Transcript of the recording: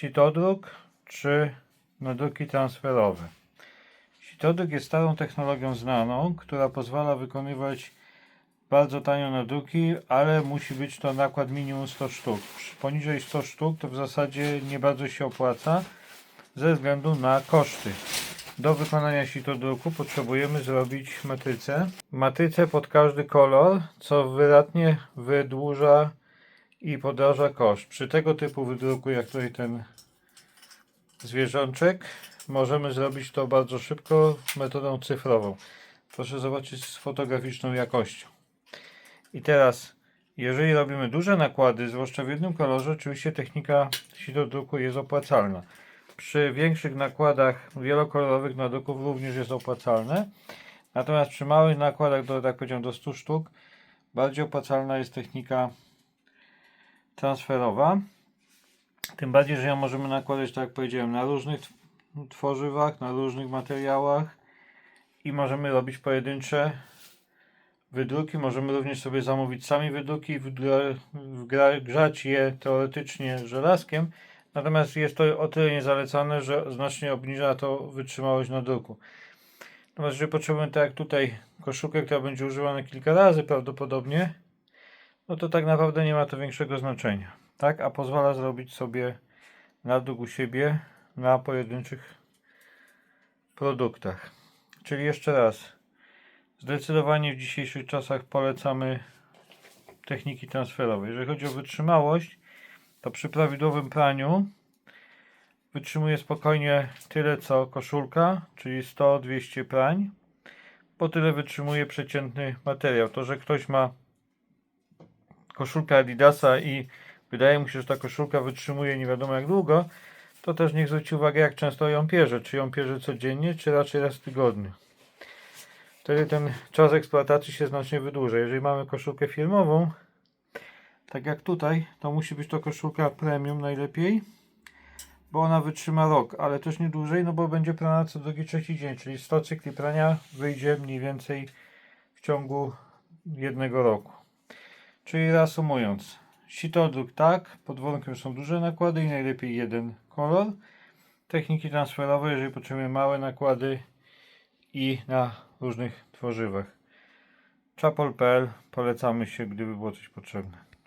Sitodruk czy nadruki transferowe. Sitodruk jest starą technologią znaną, która pozwala wykonywać bardzo tanio nadruki, ale musi być to nakład minimum 100 sztuk. Poniżej 100 sztuk to w zasadzie nie bardzo się opłaca ze względu na koszty. Do wykonania sitodruku potrzebujemy zrobić matrycę. Matrycę pod każdy kolor, co wydatnie wydłuża i podraża koszt. Przy tego typu wydruku, jak tutaj ten zwierzączek, możemy zrobić to bardzo szybko metodą cyfrową. Proszę zobaczyć z fotograficzną jakością. I teraz, jeżeli robimy duże nakłady, zwłaszcza w jednym kolorze, oczywiście technika sitodruku jest opłacalna. Przy większych nakładach wielokolorowych nadruków również jest opłacalne. Natomiast przy małych nakładach, do, tak powiedziałem, do 100 sztuk, bardziej opłacalna jest technika transferowa. Tym bardziej, że ją możemy nakładać, tak jak powiedziałem, na różnych tw- tworzywach, na różnych materiałach i możemy robić pojedyncze wydruki. Możemy również sobie zamówić sami wydruki i wgra- wgra- grzać je teoretycznie żelazkiem. Natomiast jest to o tyle niezalecane, że znacznie obniża to wytrzymałość nadruku. Natomiast jeżeli potrzebujemy, tak jak tutaj, koszulkę, która będzie używana kilka razy prawdopodobnie, no to tak naprawdę nie ma to większego znaczenia. Tak? A pozwala zrobić sobie nadruk u siebie na pojedynczych produktach. Czyli jeszcze raz, zdecydowanie w dzisiejszych czasach polecamy techniki transferowe. Jeżeli chodzi o wytrzymałość, to przy prawidłowym praniu wytrzymuje spokojnie tyle co koszulka, czyli 100-200 prań, bo tyle wytrzymuje przeciętny materiał. To, że ktoś ma koszulkę Adidasa i wydaje mu się, że ta koszulka wytrzymuje nie wiadomo jak długo, to też niech zwróci uwagę jak często ją pierze. Czy ją pierze codziennie, czy raczej raz w tygodniu. Wtedy ten czas eksploatacji się znacznie wydłuża. Jeżeli mamy koszulkę firmową, tak jak tutaj, to musi być to koszulka premium najlepiej, bo ona wytrzyma rok, ale też nie dłużej, no bo będzie prana co drugi, trzeci dzień, czyli 100 cykli prania wyjdzie mniej więcej w ciągu jednego roku. Czyli reasumując, sitodruk tak, pod warunkiem są duże nakłady i najlepiej jeden kolor. Techniki transferowe, jeżeli potrzebujemy małe nakłady i na różnych tworzywach. Chapol.pl polecamy się, gdyby było coś potrzebne.